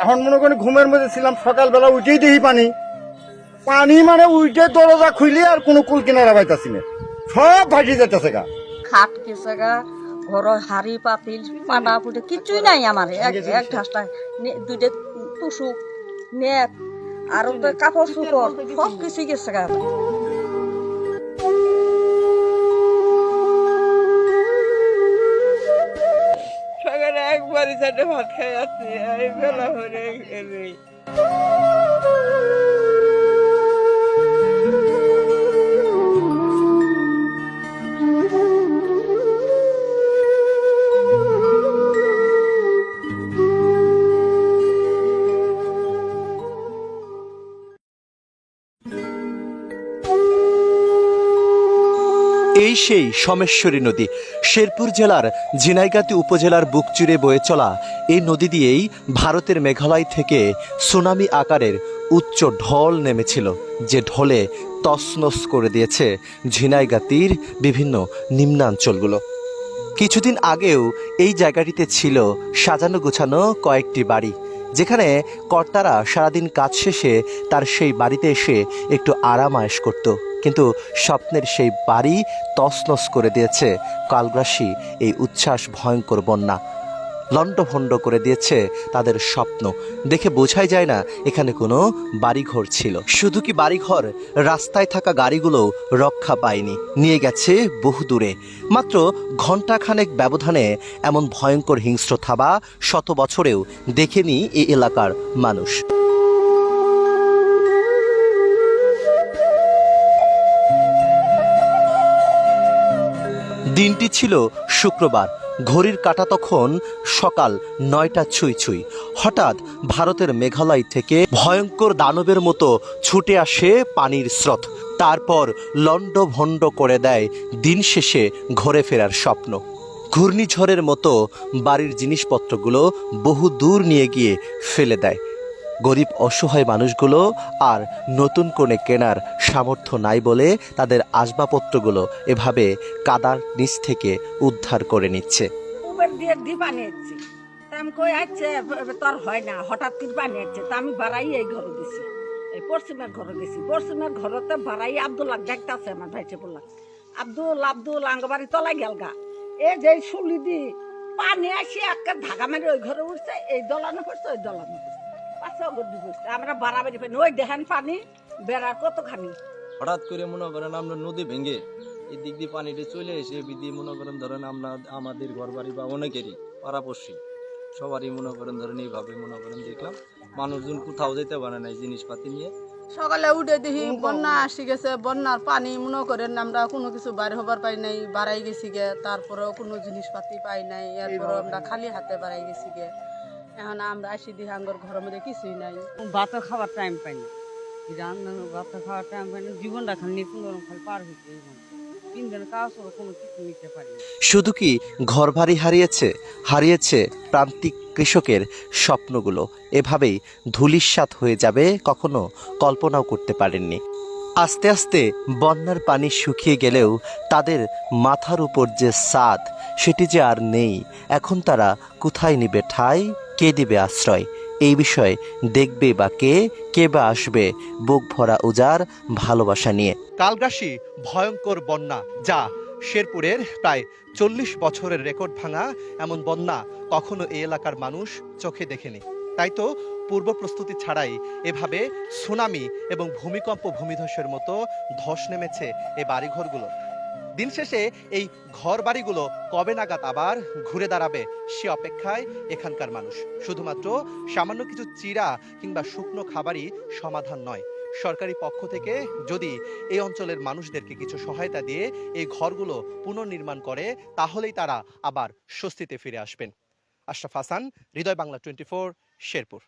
এখন মনে করি ঘুমের মধ্যে ছিলাম সকালবেলা উঠেই দেখি পানি। পানি মানে উঠে দরজা খুইলে আর কোনো কুল কিনারা পাইতাছি না। সব ভাসি যেতেছে গা। খাট গেছে গা ঘর হাড়ি পাতিল পানা পুটে কিছুই নাই আমার। এক এক ঘাসটা দুইটা টুসুক নেট আর কাপড় চোপড় সব কিছু গেছে গা। একবারই চারটে ভাত খাই যাচ্ছি এই বেলা হয়ে এই সেই সমেশ্বরী নদী। শেরপুর জেলার ঝিনাইগাতি উপজেলার বুক চিরে বয়ে চলা এই নদী দিয়েই ভারতের মেঘালয় থেকে সুনামি আকারের উচ্চ ঢল নেমেছিল, যে ঢলে তছনছ করে দিয়েছে ঝিনাইগাতির বিভিন্ন নিম্নাঞ্চলগুলো। কিছুদিন আগেও এই জায়গাটিতে ছিল সাজানো গোছানো কয়েকটি বাড়ি, যেখানে কর্তারা সারাদিন কাজ শেষে তার সেই বাড়িতে এসে একটু আরাম আয়েশ করত। কিন্তু স্বপ্নের সেই বাড়ি তছনছ করে দিয়েছে। কালগ্রাসী এই উচ্ছ্বাস ভয়ঙ্কর বন্যা লণ্ডভণ্ড করে দিয়েছে তাদের স্বপ্ন। দেখে বোঝাই যায় না, এখানে কোনো বাড়িঘর ছিল। শুধু কি বাড়িঘর? রাস্তায় থাকা গাড়িগুলো রক্ষা পায়নি। নিয়ে গেছে বহু দূরে মাত্র ঘণ্টাখানেক ব্যবধানে এমন ভয়ঙ্কর হিংস্র থাবা শত বছরেও দেখেনি এই এলাকার মানুষ। দিনটি ছিল শুক্রবার। ঘড়ির কাটা তখন সকাল নয়টা ছুঁই ছুঁই। হঠাৎ ভারতের মেঘালয় থেকে ভয়ঙ্কর দানবের মতো ছুটে আসে পানির স্রোত। তারপর লণ্ডভণ্ড করে দেয় দিন শেষে ঘরে ফেরার স্বপ্ন। ঘূর্ণিঝড়ের মতো বাড়ির জিনিসপত্রগুলো বহু দূর নিয়ে গিয়ে ফেলে দেয়। গরিব অসহায় মানুষগুলো আর নতুন কোণে কেনার সামর্থ্য নাই বলে তাদের আসবাবপত্রগুলো এভাবে কাদার নিচ থেকে উদ্ধার করে নিচ্ছে। না, হঠাৎ আমি এই ঘরে গেছি এই ঘরে গেছি পশ্চিমের আব্দুল এ যে শুলি দি, পানি আসি, একটা ধাগা মেরে ওই ঘরে উঠছে, এই দলানো পড়ছে ওই দলানো। আমরা বাড়াবাড়ি পানি ওই দেখেন পানি বেড়ার কতখানি হঠাৎ করে মনে করেন আমরা নদী ভেঙে এই দিক দিয়ে পানিটা চলে এসে বিধি মনে করেন ধরেন আমরা আমাদের ঘর বাড়ি বা অনেকেরই পাড়াপড়শি সবারই মনে করেন ধরেন এইভাবে মনে করেন দেখলাম মানুষজন কোথাও যেতে পারে না এই জিনিসপাতি নিয়ে। সকালে উঠে দেখি বন্যা আসি গেছে বন্যার পানি মনে করেন আমরা কোনো কিছু বাইরে হবার পাই নাই বাড়াই গেছি গে তারপরেও কোনো জিনিসপাতি পাই নাই এরপরে আমরা খালি হাতে বাড়াই গেছি গে। এখন আমরা আসি দেখি আঙ্গর ঘরের মধ্যে কিছুই নাই। ভাতও খাওয়ার টাইম পাই না। রান্না ভাত খাওয়ার টাইম পাই না। জীবনটা খালি নিপুণ খালি পার হইতে তিন দিন কাজ কোনো কিছু নিতে পারি না। শুধু কি ঘরবাড়ি হারিয়েছে? হারিয়েছে প্রান্তিক কৃষকের স্বপ্নগুলো। এভাবেই ধুলিস্বাত হয়ে যাবে কখনো কল্পনাও করতে পারেননি। আস্তে আস্তে বন্যার পানি শুকিয়ে গেলেও তাদের মাথার উপর যে সাদ সেটি যে আর নেই। এখন তারা কোথায় নিবে ঠাঁই? কে দিবে আশ্রয়? এই বিষয়ে দেখবে বা কে কে বা আসবে, বুক ভরা উজার ভালোবাসা নিয়ে। কালগ্রাসী ভয়ঙ্কর বন্যা, যা শেরপুরের প্রায় চল্লিশ বছরের রেকর্ড ভাঙা এমন বন্যা কখনো এই এলাকার মানুষ চোখে দেখেনি। তাই তো পূর্ব প্রস্তুতি ছাড়াই এভাবে সুনামি এবং ভূমিকম্প ভূমিধসের মতো ধস নেমেছে এ বাড়িঘরগুলো। দিন শেষে এই ঘর বাড়িগুলো কবে নাগাদ আবার ঘুরে দাঁড়াবে সে অপেক্ষায় এখানকার মানুষ। শুধুমাত্র সামান্য কিছু চিরা কিংবা শুকনো খাবারই সমাধান নয়। সরকারি পক্ষ থেকে যদি এই অঞ্চলের মানুষদেরকে কিছু সহায়তা দিয়ে এই ঘরগুলো পুনর্নির্মাণ করে, তাহলেই তারা আবার স্বস্তিতে ফিরে আসবেন। Ashraf Hasan, Hriday Bangla twenty four, Sherpur.